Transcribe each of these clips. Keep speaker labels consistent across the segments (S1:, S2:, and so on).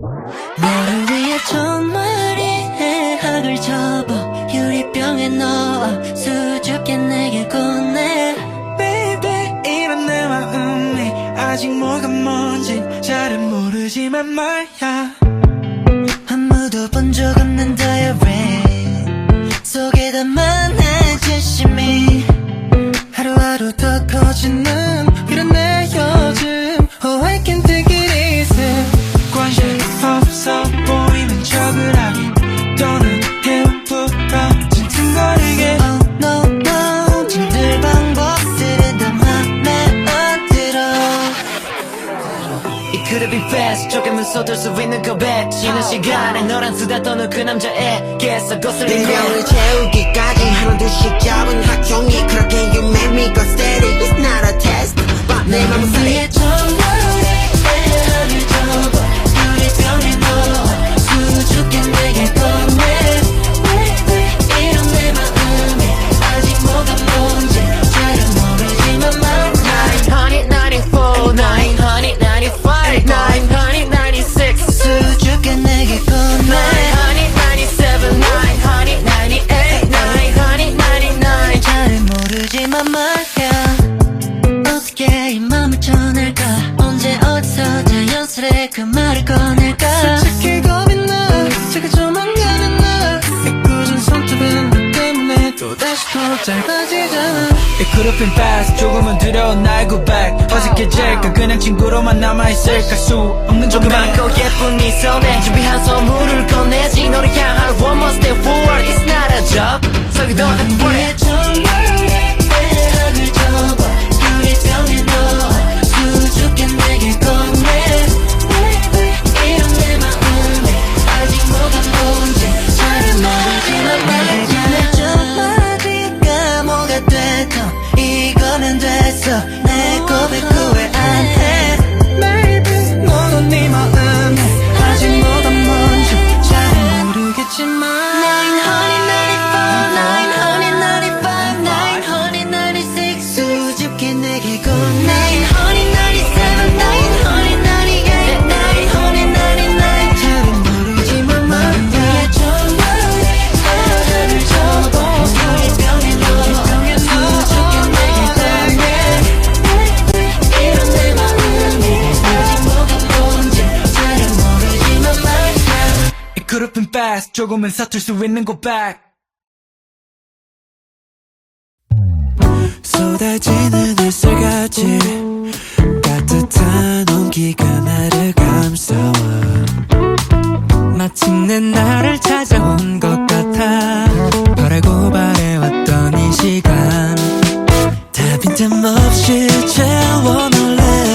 S1: 너를 위해 정말 이해학을 접어 유리병에 넣어 수줍게 내게 건네.
S2: Baby 이런 내 마음이 아직 뭐가 뭔지 잘은 모르지만 말야.
S1: 아무도 본 적 없는 다이어리 속에 담아 내 진심이.
S2: 하루하루 더 커지는 이런 내 요즘 없어 보이는 척을 하기 또는 일부러 찡찡거리게.
S1: Oh no no 힘들 방법들은 다 맘에 안 들어
S3: It could be fast 조금은 서둘 수 있는 고백. 쉬는 시간에 너랑 수다 떠는 그 남자에게 서 거슬린
S4: 능력을 채우기까지 하나 둘씩 잡은 학종이 그렇게 you make me go steady. It's not a test but 내 맘은
S1: 위에 정
S2: been fast. 조금은 두려운 나의 고백. 어색해 질까 그냥 친구로만 남아있을까 수 없는 조그만
S3: 조그맣고 예쁜 네 손에 준비한 선물을 꺼내지. 너를 향한 one more step forward. It's not a job. 서기도 같은
S1: 위
S2: fast. 조금은 서툴 수 있는 고백 쏟아지는 햇살같이 따뜻한 온기가 나를 감싸와. 마침내 나를 찾아온 것 같아. 바라고 바래왔던 이 시간. 다 빈틈없이 채워넣을래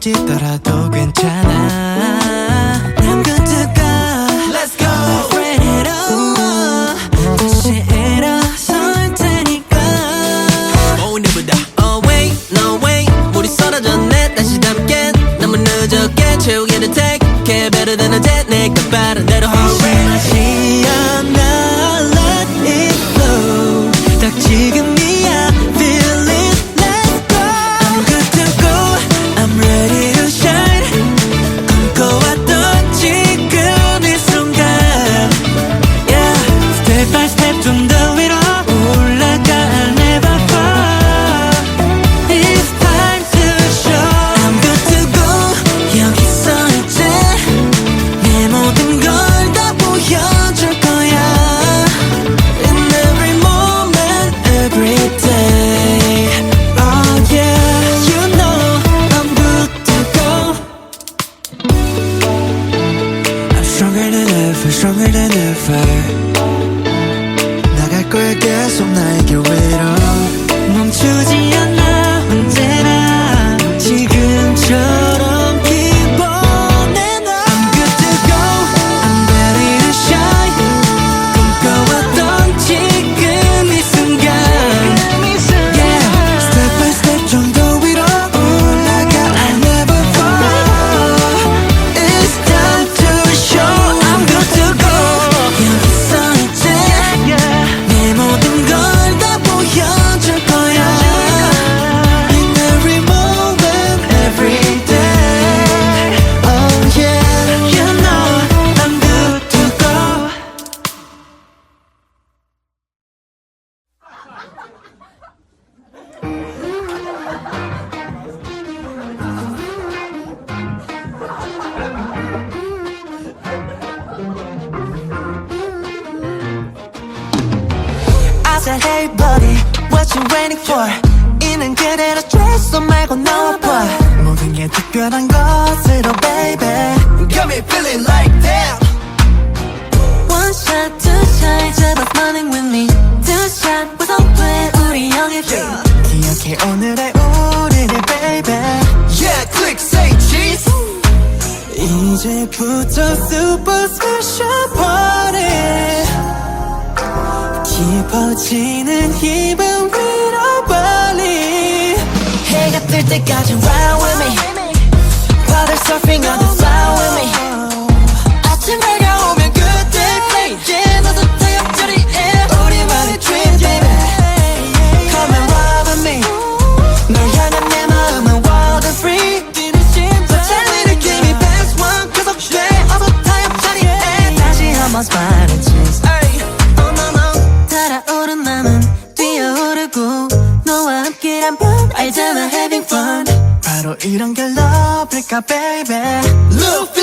S2: 넘어지더라도 괜찮아 said, hey buddy,
S5: what you waiting for? 있는 그대로 취했어 말고 나와봐. 모든 게 특별한 것으로 baby.
S2: Got me feeling like that.
S1: One shot, two shot, 제발 running with me. Two shot, 무서운 우리 영의 dream?
S5: 기억해 오늘의 우리를 baby.
S2: Yeah, click, say cheese.
S5: 이제부터 super special party 깊어지는 이밤 위로 빨리.
S1: 해가 뜰 때까지 ride with me. Water surfing on the floor with me.
S5: 이런
S1: 걸 러브릴까 baby. Look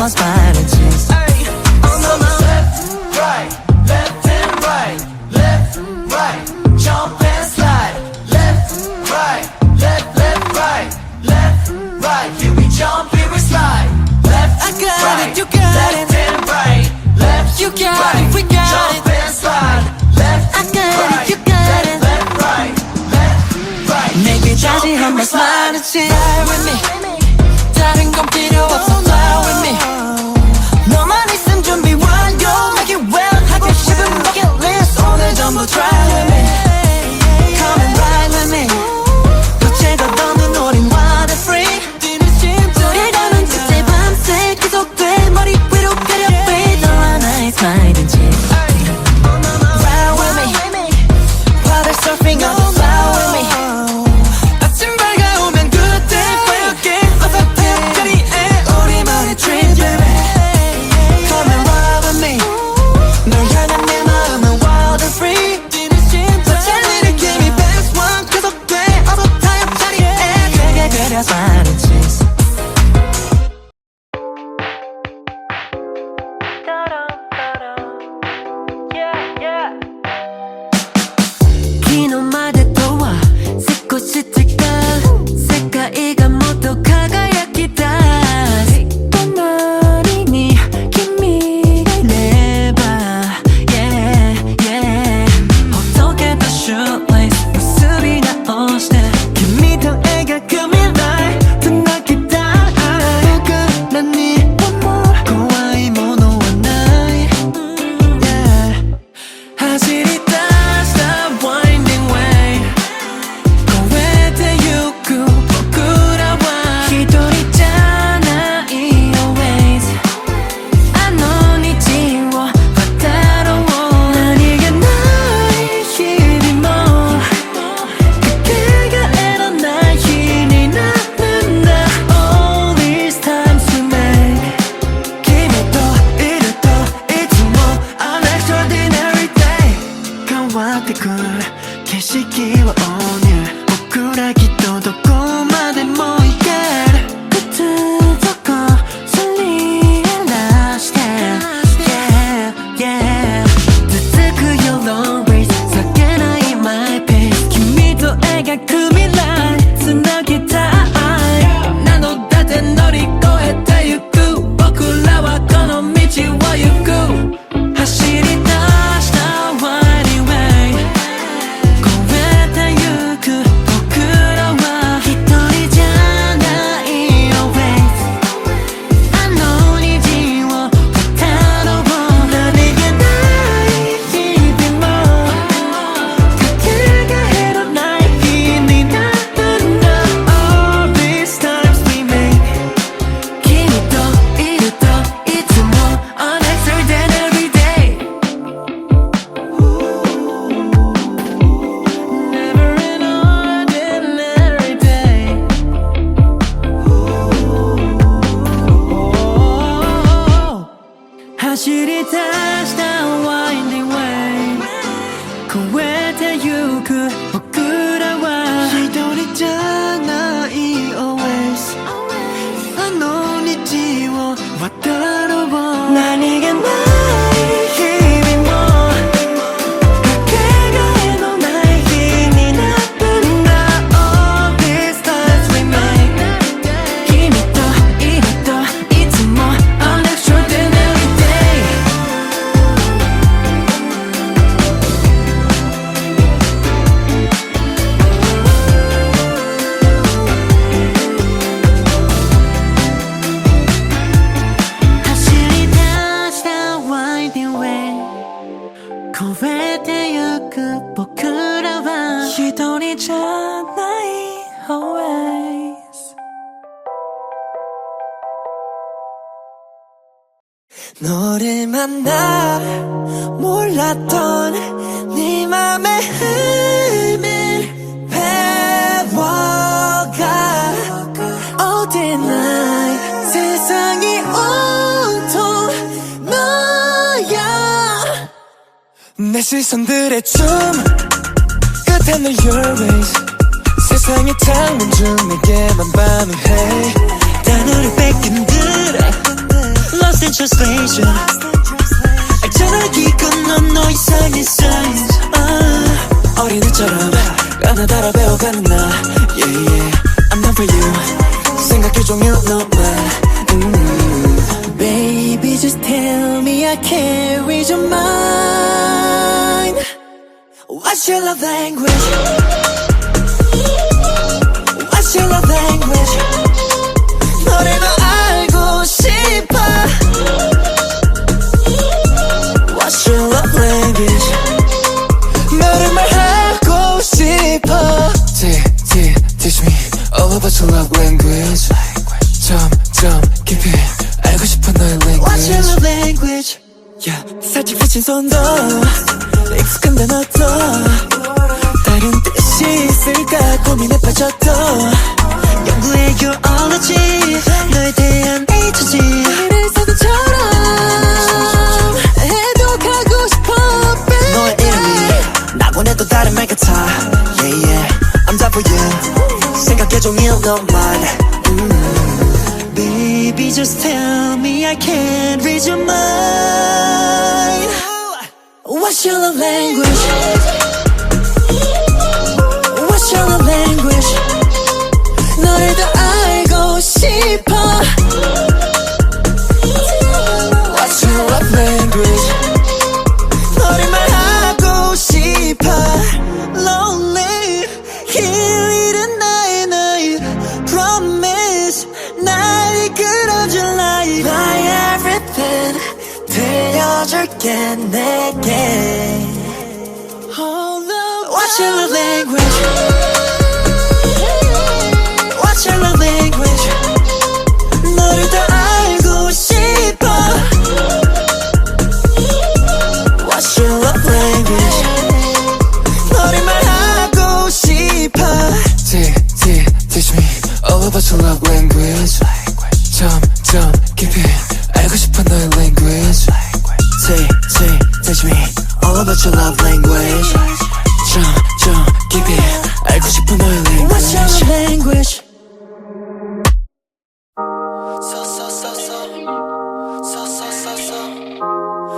S1: my
S2: spine. Latino
S1: 너를 만나 몰랐던 네 맘의 힘을 배워가. night 세상이 온통 너야. 내 시선들의 널 your ways 세상의 창문 중 내게만 반응해. 단어를 뺏긴 듯 Lost in translation 알잖아 이건 넌너 이상의 signs 아, 어린애처럼 가나다라 배워가는 나 Yeah yeah I'm down for you 생각해 종일 너만 음. Baby just tell me I read your mind What's your love language? 같아 Yeah yeah I'm down for you 생각해 종일 너만 음. Baby just tell me I can't read your mind What's your love language? What's your love language? 너를 더 알고 싶어 들려줄게 내게 What's your language? What's your language? 너를 더 알고 싶어 What's your love language? 너를 말하고 싶어 T, T, teach me all about your love language 점점 깊이 알고 싶어 너의 T, T, teach me all about your love language 점점 깊이 알고 싶어 너의 language What's your love language? So, so, so, so So, so, so, so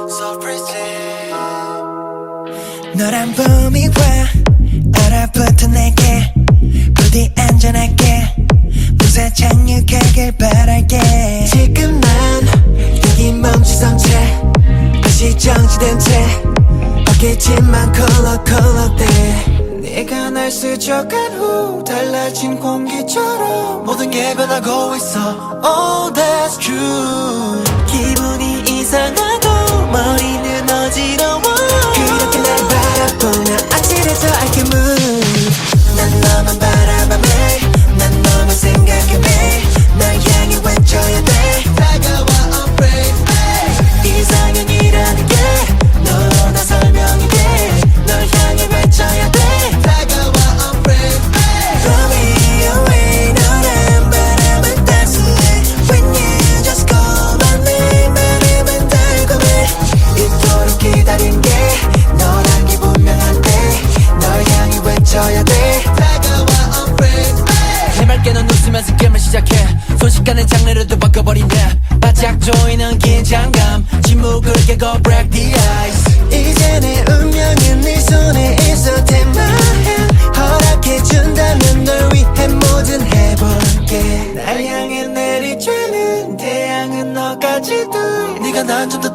S1: So pretty 너란 봄이 와 얼어붙은 내게 부디 안전하게 무사 착륙하길 바랄게 지금 정지된 채 어깨지만 컬럭컬럭대. 네가 날 스쳐간 후 달라진 공기처럼 모든 게 변하고 있어. Oh that's true. 기분이 이상하고 머리는 어지러워 그렇게 날 바라보며 아찔해져 I can move. 난 너만 바라봐 너까지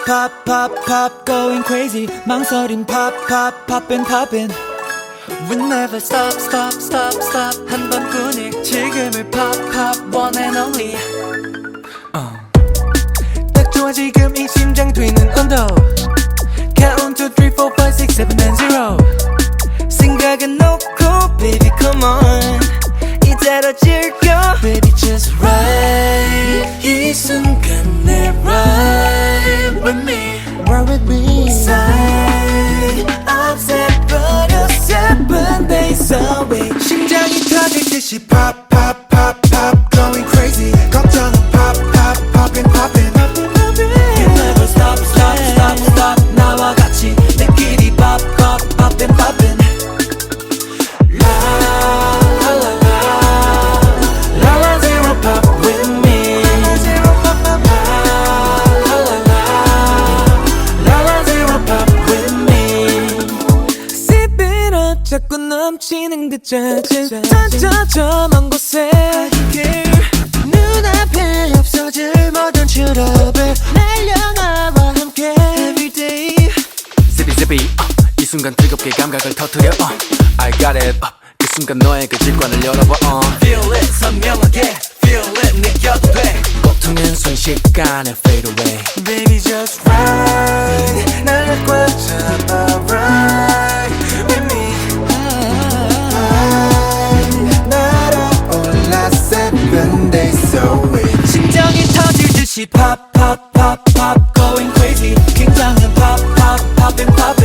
S1: pop pop pop pop going crazy 망설임 pop pop poppin' poppin' We never stop stop stop stop 한 번뿐이 지금을 pop pop one and only 어. 딱 좋아 지금 이 심장 뛰는 온도 Count to three four five six seven and zero 듯이 pop pop pop pop going crazy 걱정은 pop pop poppin' poppin' You never stop stop stop stop 나와 같이 내끼리 pop pop poppin' poppin' La la la la La la zero pop with me La La la la la La zero pop with me up 자꾸 넘치는 그 짜증 던져져 먼 곳에 눈앞에 없어질 모든 트러블 날려나와 함께 Everyday
S6: Zippy zippy uh, 이 순간 뜨겁게 감각을 터뜨려 uh, I got it uh, 그 순간 너의 그 질관을 열어봐 uh.
S3: Feel it 선명하게 Feel it 느껴도 돼
S6: 고통은 순식간에 fade away
S1: Baby just ride 날 꽉 잡아 ride she pop, pop, pop, pop, going crazy. King and pop, pop, pop and pop.